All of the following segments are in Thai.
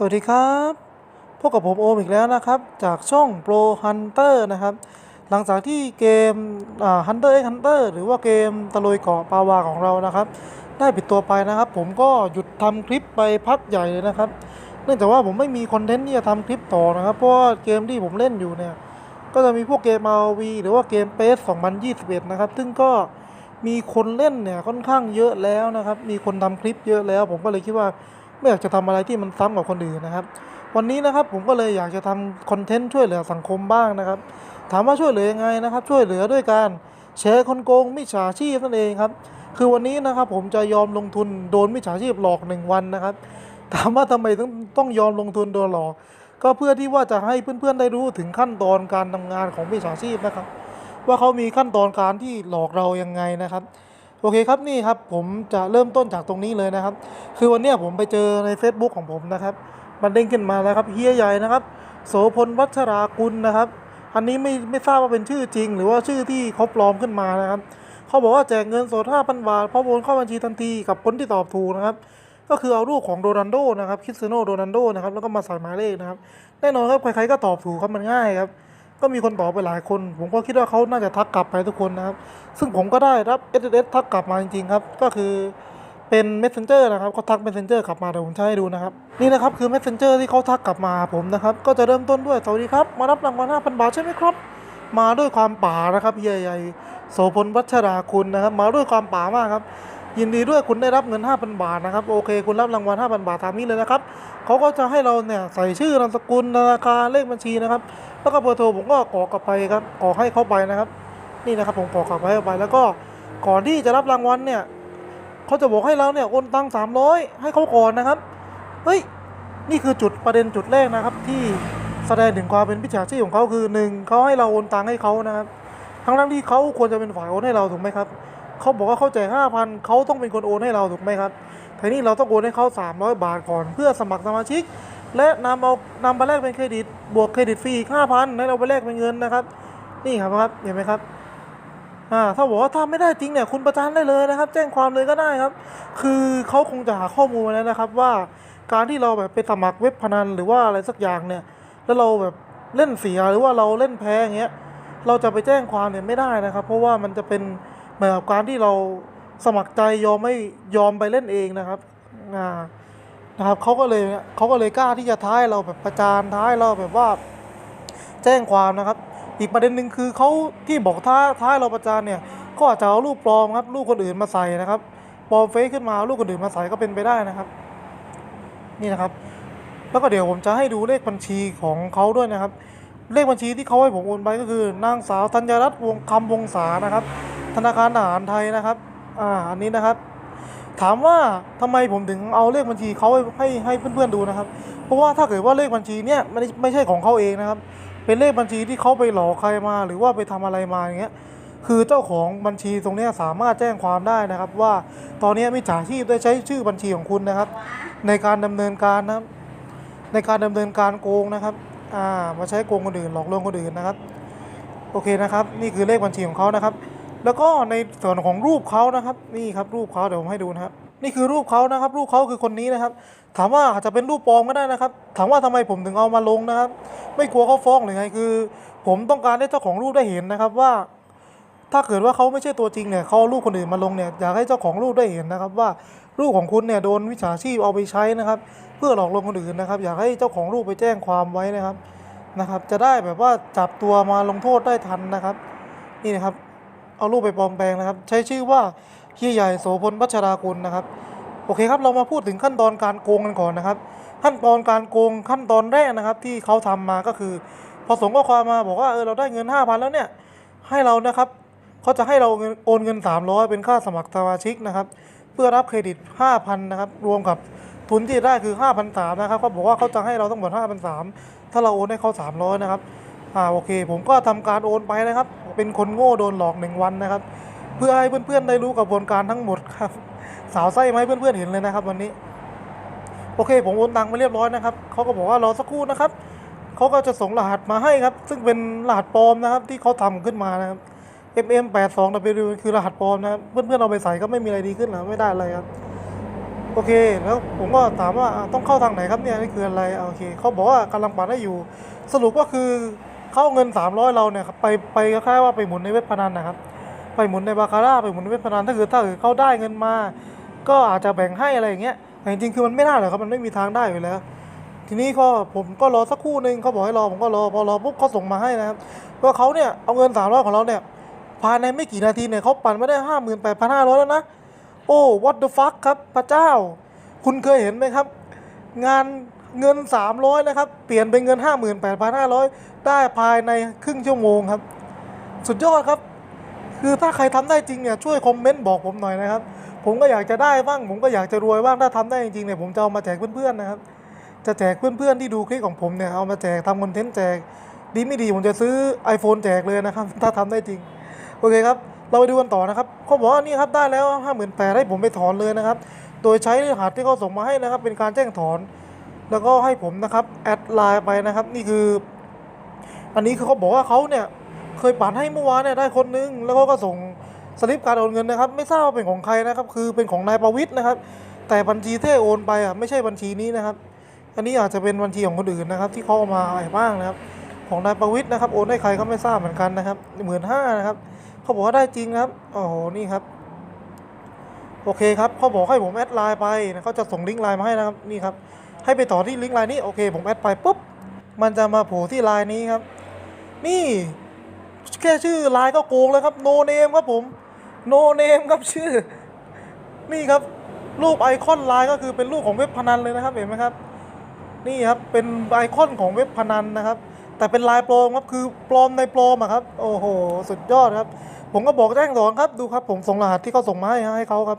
สวัสดีครับพบกับผมโอมอีกแล้วนะครับ จากช่อง Pro Hunter นะครับ หลังจากที่เกม Hunter x Hunter หรือว่าเกมตะลุยเกาะปาวาของเรานะครับ ได้ปิดตัวไปนะครับ ผมก็หยุดทำคลิปไปพักใหญ่เลยนะครับ เนื่องจากว่าผมไม่มีคอนเทนต์ที่จะทำคลิปต่อนะครับ เพราะว่าเกมที่ผมเล่นอยู่เนี่ย ก็จะมีพวกเกม RV หรือว่าเกม PES 2021 นะครับ ซึ่งก็มีคนเล่นเนี่ยค่อนข้างเยอะแล้วนะครับ มีคนทำคลิปเยอะแล้ว ผมก็เลยคิดว่า ไม่อยากจะทำอะไรที่มันซ้ำกับคนอื่นนะครับ วันนี้นะครับผมก็เลยอยากจะทำคอนเทนต์ช่วยเหลือสังคมบ้างนะครับ ถามว่าช่วยเหลือยังไงนะครับ ช่วยเหลือด้วยการแชร์คนโกงมิจฉาชีพนั่นเองครับ คือวันนี้นะครับผมจะยอมลงทุนโดนมิจฉาชีพหลอกหนึ่งวันนะครับ ถามว่าทำไมต้องต้องยอมลงทุนโดนหลอก ก็เพื่อที่ว่าจะให้เพื่อนๆได้รู้ถึงขั้นตอนการทำงานของมิจฉาชีพนะครับ ว่าเขามีขั้นตอนการที่หลอกเรายังไงนะครับ โอเคครับนี่ครับผมจะเริ่มต้นจากตรงนี้เลยนะครับ คือวันนี้ผมไปเจอใน Facebook ของผมนะครับ มันเด้งขึ้นมาแล้วครับเฮียใหญ่นะครับ โสพลวัชรากุลนะครับ อันนี้ไม่ไม่ทราบว่าเป็นชื่อจริง หรือว่าชื่อที่เขาปลอมขึ้นมานะครับเขาบอกว่าแจกเงินสด5,000บาทพร้อมโอนเข้าบัญชีทันทีกับคนที่ตอบถูกนะครับ ก็คือเอารูปของโรนัลโดนะครับคริสเตียโนโรนัลโดนะครับแล้วก็มาใส่หมายเลขนะครับ แน่นอนครับใครๆก็ตอบถูกครับมันง่ายครับ ก็มีคนตอบไปหลายคน ผมก็คิดว่าเขาน่าจะทักกลับไปทุกคนนะครับ ซึ่งผมก็ได้รับ s อ s ทักกลับมาจริงๆครับ ก็คือเป็น messenger นะครับเขาทัก messenger กลับมาเดี๋ยวผมจะให้ดูนะครับ นี่นะครับคือ messenger ที่เขาทักกลับมาผมนะครับ ก็จะเริ่มต้นด้วยสวัสดีครับ มารับรางวัล5,000 บาทใช่ไหมครับ มาด้วยความป่านะครับใหญ่ๆโสพลวัชราคุณนะครับ มาด้วยความป่ามากครับยินดีด้วยคุณได้รับเงิน 5,000 บาทนะครับ โอเค คุณรับรางวัล 5,000 บาทตามนี้เลยนะครับเขาก็จะให้เราเนี่ยใส่ชื่อนามสกุลธนาคารเลขบัญชีนะครับ แล้วก็เบอร์โทรผมก็กรอกกลับไปครับกรอกให้เขาไปนะครับ นี่นะครับผมกรอกกลับไปเข้าไป แล้วก็ก่อนที่จะรับรางวัลเนี่ยเขาจะบอกให้เราเนี่ยโอนตังสามร้อยให้เขาก่อนนะครับเฮ้ยนี่คือจุดประเด็นจุดแรกนะครับ ที่แสดงถึงความเป็นพิจาชีพของเขาคือหนึ่งเขาให้เราโอนตังให้เขานะครับทั้งทั้งที่เขาควรจะเป็นฝ่ายโอนให้เราถูกไหมครับเขาบอกว่าเขาจ่ายห้าพันเขาต้องเป็นคนโอนให้เราถูกไหมครับทีนี้เราต้องโอนให้เขา300 บาทก่อน เพื่อสมัครสมาชิก และนำเอานำไปแลกเป็นเครดิต บวกเครดิตฟรีอีกห้าพันแล้วเราไปแลกเป็นเงินนะครับ นี่ครับครับเห็นไหมครับอ่าถ้าบอกว่าถ้าไม่ได้จริงเนี่ยคุณประจานได้เลยนะครับ แจ้งความเลยก็ได้ครับ คือเขาคงจะหาข้อมูลมาแล้วนะครับว่าการที่เราแบบไปสมัครเว็บพนันหรือว่าอะไรสักอย่างเนี่ย แล้วเราแบบเล่นเสียหรือว่าเราเล่นแพ้อย่างเงี้ยเราจะไปแจ้งความเนี่ยไม่ได้นะครับ เพราะว่ามันจะเป็นเหมือนกับการที่เราสมัครใจยอมไม่ยอมไปเล่นเองนะครับอ่า นะครับเขาก็เลยเขาก็เลยกล้าที่จะท้ายเราแบบประจานท้ายเราแบบว่าแจ้งความนะครับ อีกประเด็นหนึ่งคือเขาที่บอกท้าท้ายเราประจานเนี่ยก็อาจจะเอารูปปลอมครับรูปคนอื่นมาใส่นะครับปลอมเฟซขึ้นมาเอารูปคนอื่นมาใส่ก็เป็นไปได้นะครับ นี่นะครับ แล้วก็เดี๋ยวผมจะให้ดูเลขบัญชีของเขาด้วยนะครับ เลขบัญชีที่เขาให้ผมโอนไปก็คือนางสาวธัญรัตน์วงคำวงศานะครับ ธนาคารทหารไทยนะครับ อ่าอันนี้นะครับ ถามว่าทำไมผมถึงเอาเลขบัญชีเขาให้ให้ใหเพื่อนๆดูนะครับ เพราะว่าถ้าเกิดว่าเลขบัญชีเนี่ยไม่ไม่ใช่ของเขาเองนะครับ เป็นเลขบัญชีที่เขาไปหลอกใครมา หรือว่าไปทำอะไรมาอย่างเงี้ยคือเจ้าของบัญชีตรงเนี้ยสามารถแจ้งความได้นะครับ ว่าตอนนี้มิจฉาชีพได้ใช้ชื่อบัญชีของคุณนะครับ ในการดำเนินการนะครับ ในการดำเนินการโกงนะครับอ่ามาใช้โกงคนอื่นหลอกลวงคนอื่นนะครับ โอเคนะครับ นี่คือเลขบัญชีของเขานะครับ แล้วก็ในส่วนของรูปเขานะครับ นี่ครับรูปเขาเดี๋ยวผมให้ดูนะครับ นี่คือรูปเขานะครับ รูปเขาคือคนนี้นะครับ ถามว่าอาจจะเป็นรูปปลอมก็ได้นะครับ ถามว่าทำไมผมถึงเอามาลงนะครับ ไม่กลัวเขาฟ้องหรือไงคือ ผมต้องการให้เจ้าของรูปได้เห็นนะครับว่า ถ้าเกิดว่าเขาไม่ใช่ตัวจริงเนี่ยเขาเอารูปคนอื่นมาลงเนี่ยอยากให้เจ้าของรูปได้เห็นนะครับ ว่ารูปของคุณเนี่ยโดนวิชาชีพเอาไปใช้นะครับ เพื่อหลอกลวงคนอื่นนะครับ อยากให้เจ้าของรูปไปแจ้งความไว้นะครับนะครับ จะได้แบบว่าจับตัวมาลงโทษได้ทันนะครับ นี่นะครับ เอารูปไปปลอมแปลงนะครับ ใช้ชื่อว่าเฮียใหญ่โสพลวัชรากุลนะครับ โอเคครับ เรามาพูดถึงขั้นตอนการโกงกันก่อนนะครับ ขั้นตอนการโกงขั้นตอนแรกนะครับ ที่เขาทำมาก็คือ พอส่งข้อความมาบอกว่าเออเราได้เงินห้าพันแล้วเนี่ยให้เรานะครับเขาจะให้เราเงินโอนเงิน 300 เป็นค่าสมัครสมาชิกนะครับ เพื่อรับเครดิต 5,000 นะครับ รวมกับทุนที่ได้คือ 5,300 นะครับเขาบอกว่าเขาจะให้เราทั้งหมด5,300 ถ้าเราโอนให้เขา 300 นะครับ อ่าโอเค ผมก็ทำการโอนไปนะครับ เป็นคนโง่โดนหลอกหนึ่งวันนะครับ เพื่อให้เพื่อนๆได้รู้กระบวนการทั้งหมดครับ สาวไส้ไหมเพื่อนๆเห็นเลยนะครับ วันนี้ โอเค ผมโอนตังค์ไปเรียบร้อยนะครับเขาก็บอกว่ารอสักครู่นะครับเขาก็จะส่งรหัสมาให้ครับ ซึ่งเป็นรหัสปลอมนะครับ ที่เขาทำขึ้นมานะครับ MM 8 2 W คือรหัสปลอมนะครับเพื่อนๆเอาไปใส่ก็ไม่มีอะไรดีขึ้นหรอไม่ได้อะไรครับโอเค แล้วผมก็ถามว่าต้องเข้าทางไหนครับเนี่ยนี่คืออะไรโอเคเขาบอกว่ากำลังปั่นได้อยู่ สรุปก็คือ เข้าเงิน 300 เราเนี่ยครับไปไปคล้ายๆว่าไปหมุนในเว็บพนันนะครับ ไปหมุนในบาคาร่าไปหมุนในเว็บพนันถ้าคือถ้าเกิดเขาได้เงินมา ก็อาจจะแบ่งให้อะไรอย่างเงี้ยแต่จริงๆคือมันไม่ได้หรอกครับมันไม่มีทางได้อยู่แล้ว ทีนี้ก็ผมก็รอสักครู่หนึ่งเขาบอกให้รอผมก็รอพอรอปุ๊บเขาส่งมาให้นะครับว่าเขาเนี่ยเอาเงินสามร้อยของเราเนี่ยภายในไม่กี่นาทีเนี่ยเขาปั่นมาได้ห้าหมื่นแปดพันห้าร้อยแล้วนะโอ้ what the fuck ครับพระเจ้า คุณเคยเห็นไหมครับ งาน เงิน 300 นะครับ เปลี่ยนเป็นเงิน 58,500 ได้ภายในครึ่งชั่วโมงครับ สุดยอดครับ คือถ้าใครทำได้จริงเนี่ยช่วยคอมเมนต์บอกผมหน่อยนะครับ ผมก็อยากจะได้บ้าง ผมก็อยากจะรวยบ้าง ถ้าทำได้จริงเนี่ยผมจะเอามาแจกเพื่อนๆนะครับ จะแจกเพื่อนๆที่ดูคลิปของผมเนี่ยเอามาแจกทำคอนเทนต์แจก ดีไม่ดีผมจะซื้อ iPhone แจกเลยนะครับ ถ้าทำได้จริง โอเคครับ เราไปดูกันต่อนะครับเขาบอกว่านี่ครับได้แล้วห้าหมื่นแปดให้ผมไปถอนเลยนะครับ โดยใช้รหัสที่เขาส่งมาให้นะครับ เป็นการแจ้งถอน แล้วก็ให้ผมนะครับแอดไลน์ไปนะครับ นี่คือ อันนี้คือเขาบอกว่าเขาเนี่ยเคยปั่นให้เมื่อวานเนี่ยได้คนนึง แล้วเขาก็ส่งสลิปการโอนเงินนะครับ ไม่ทราบว่าเป็นของใครนะครับ คือเป็นของนายประวิทย์นะครับ แต่บัญชีที่โอนไปอะไม่ใช่บัญชีนี้นะครับ อันนี้อาจจะเป็นบัญชีของคนอื่นนะครับ ที่เขาเอามาอะไรบ้างนะครับ ของนายประวิทย์นะครับโอนให้ใครก็ไม่ทราบเหมือนกันนะครับหมื่นห้านะครับเขาบอกว่าได้จริงนะครับโอ้โหนี่ครับ โอเคครับเขาบอกให้ผมแอดไลน์ไปนะเขาจะส่งลิงก์ไลน์มาให้นะครับนี่ครับให้ไปต่อที่ลิงก์ไลน์นี้โอเค ผมแอดไปปุ๊บมันจะมาโผล่ที่ไลน์นี้ครับ นี่แค่ชื่อไลน์ก็โกงแล้วครับโนเนมครับผมโนเนมครับชื่อ นี่ครับรูปไอคอนไลน์ก็คือเป็นรูปของเว็บพนันเลยนะครับเห็นไหมครับ นี่ครับเป็นไอคอนของเว็บพนันนะครับ แต่เป็นลายปลอมครับคือปลอมในปลอมอะครับ โอ้โห สุดยอดครับ ผมก็บอกแจ้งสอนครับดูครับ ผมส่งรหัสที่เขาส่งมาให้ให้เขาครับ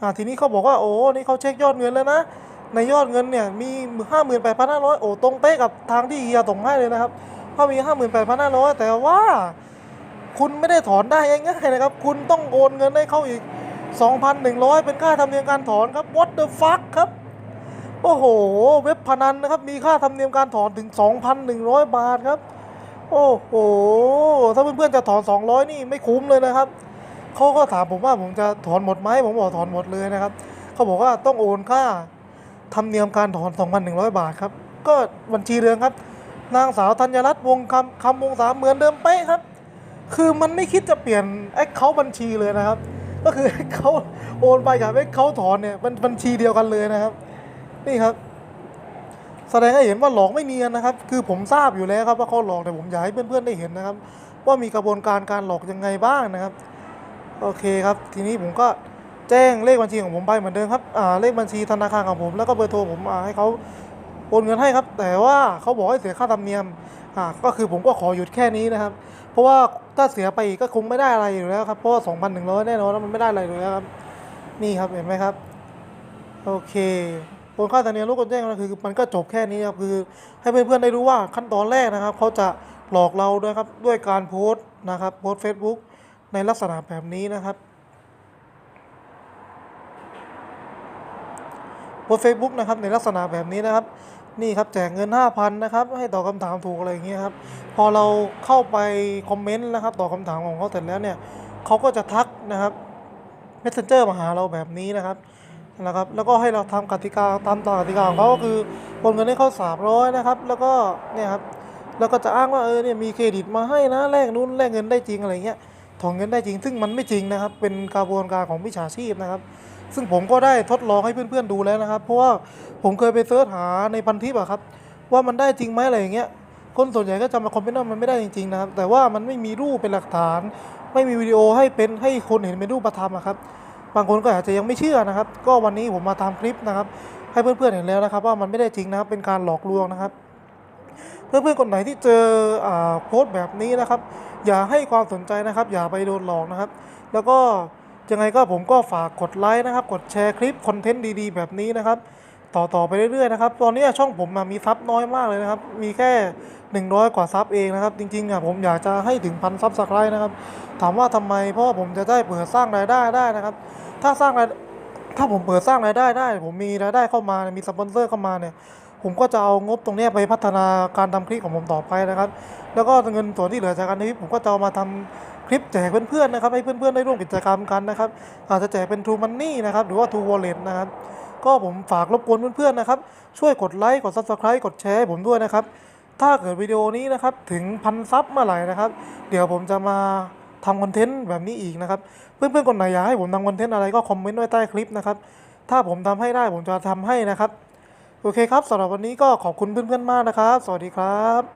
อ่าทีนี้เขาบอกว่าโอ้นี่เขาเช็คยอดเงินแล้วนะ ในยอดเงินเนี่ยมีห้าหมื่นแปดพันห้าร้อยโอ้ตรงเป๊ะกับทางที่เฮียส่งให้เลยนะครับเขามีห้าหมื่นแปดพันห้าร้อยแต่ว่าคุณไม่ได้ถอนได้ง่ายๆนะครับ คุณต้องโอนเงินให้เขาอีก 2,100 เป็นค่าธรรมเนียมการถอนครับ what the fuck ครับ โอ้โห เว็บพนันนะครับ มีค่าธรรมเนียมการถอนถึง 2,100 บาทครับ โอ้โห ถ้าเพื่อนๆจะถอน 200 นี่ไม่คุ้มเลยนะครับ เขาก็ถามผมว่าผมจะถอนหมดไหมผมบอกถอนหมดเลยนะครับเขาบอกว่าต้องโอนค่าธรรมเนียมการถอน 2,100 บาทครับ ก็บัญชีเดิมครับ นางสาวธัญรัตน์วงคำคำวงศาเหมือนเดิมเป๊ะครับ คือมันไม่คิดจะเปลี่ยนแอคเคาท์บัญชีเลยนะครับ ก็คือแอคเคาท์โอนไปกับแอคเคาท์ถอนเนี่ยมันบัญชีเดียวกันเลยนะครับ นี่ครับ แสดงให้เห็นว่าหลอกไม่เนียนนะครับ คือผมทราบอยู่แล้วครับว่าเขาหลอกแต่ผมอยากให้เพื่อนๆได้เห็นนะครับ ว่ามีกระบวนการการหลอกยังไงบ้างนะครับ โอเคครับ ทีนี้ผมก็แจ้งเลขบัญชีของผมไปเหมือนเดิมครับอ่าเลขบัญชีธนาคารของผมแล้วก็เบอร์โทรผมอ่าให้เขาโอนเงินให้ครับ แต่ว่าเขาบอกให้เสียค่าธรรมเนียมอ่าก็คือผมก็ขอหยุดแค่นี้นะครับ เพราะว่าถ้าเสียไปก็คงไม่ได้อะไรอยู่แล้วครับเพราะว่า2,100แน่นอนแล้วมันไม่ได้อะไรอยู่แล้วครับ นี่ครับเห็นไหมครับโอเคโอนค่าธรรมเนียมลูกคนแจ้งก็คือมันก็จบแค่นี้ครับคือ ให้เพื่อนๆได้รู้ว่าขั้นตอนแรกนะครับเขาจะหลอกเราด้วยครับด้วยการโพสต์นะครับโพสต์ Facebook ในลักษณะแบบนี้นะครับโพสเฟซบุ๊กนะครับในลักษณะแบบนี้นะครับ นี่ครับแจกเงิน 5,000 นะครับ ให้ตอบคำถามถูกอะไรอย่างเงี้ยครับ พอเราเข้าไปคอมเมนต์นะครับตอบคำถามของเขาเสร็จแล้วเนี่ยเขาก็จะทักนะครับ messenger มาหาเราแบบนี้นะครับนะครับ แล้วก็ให้เราทำกติกาตามต่อกติกาของเขาก็คือโอนเงินให้เขา300นะครับ แล้วก็เนี่ยครับแล้วก็จะอ้างว่าเออเนี่ยมีเครดิตมาให้นะแลกนู้นแลกเงินได้จริงอะไรเงี้ย ถอนเงินได้จริง ซึ่งมันไม่จริงนะครับ เป็นกระบวนการของวิชาชีพนะครับ ซึ่งผมก็ได้ทดลองให้เพื่อนๆดูแล้วนะครับ เพราะว่าผมเคยไปเสิร์ชหาในพันทิปอะครับ ว่ามันได้จริงไหมอะไรอย่างเงี้ย คนส่วนใหญ่ก็จะมาคอมเมนต์ว่ามันไม่ได้จริงๆนะครับ แต่ว่ามันไม่มีรูปเป็นหลักฐาน ไม่มีวิดีโอให้เป็นให้คนเห็นเป็นรูปธรรมอะครับ บางคนก็อาจจะยังไม่เชื่อนะครับ ก็วันนี้ผมมาทำคลิปนะครับ ให้เพื่อนๆเห็นแล้วนะครับ ว่ามันไม่ได้จริงนะครับ เป็นการหลอกลวงนะครับ เพื่อนๆคนไหนที่เจออโพสต์แบบนี้นะครับ อย่าให้ความสนใจนะครับ อย่าไปโดนหลอกนะครับ แล้วก็ยังไงก็ผมก็ฝากกดไลค์นะครับ กดแชร์คลิปคอนเทนต์ดีๆ แบบนี้นะครับ ต่อๆไปเรื่อยๆนะครับ ตอนนี้ช่องผมมีซับน้อยมากเลยนะครับ มีแค่ 100 กว่าซับเองนะครับ จริงๆอะผมอยากจะให้ถึงพันซับสไครต์นะครับ ถามว่าทำไม เพราะผมจะได้เปิดสร้างรายได้ได้นะครับ ถ้าสร้างรายถ้าผมเปิดสร้างรายได้ได้ ผมมีรายได้เข้ามาเนี่ยมีสปอนเซอร์เข้ามาเนี่ย ผมก็จะเอางบตรงนี้ไปพัฒนาการทำคลิปของผมต่อไปนะครับ แล้วก็เงินส่วนที่เหลือจากการทำคลิปผมก็จะเอามาทำคลิปแจกเพื่อนๆนะครับให้เพื่อนๆได้ร่วมกิจกรรมกันนะครับ อาจจะแจกเป็น True Money นะครับหรือว่า True Wallet นะครับก็ผมฝากรบกวนเพื่อนๆนะครับ ช่วยกดไลค์กด Subscribe กดแชร์ผมด้วยนะครับ ถ้าเกิดวิดีโอนี้นะครับถึงพันซับเมื่อไหร่นะครับ เดี๋ยวผมจะมาทำคอนเทนต์แบบนี้อีกนะครับ เพื่อนๆคนไหนอยากให้ผมทำคอนเทนต์อะไรก็คอมเมนต์ไว้ใต้คลิปนะครับ ถ้าผมทำให้ได้ผมจะทำให้นะครับ โอเคครับสำหรับวันนี้ก็ขอบคุณเพื่อนๆมากนะครับ สวัสดีครับ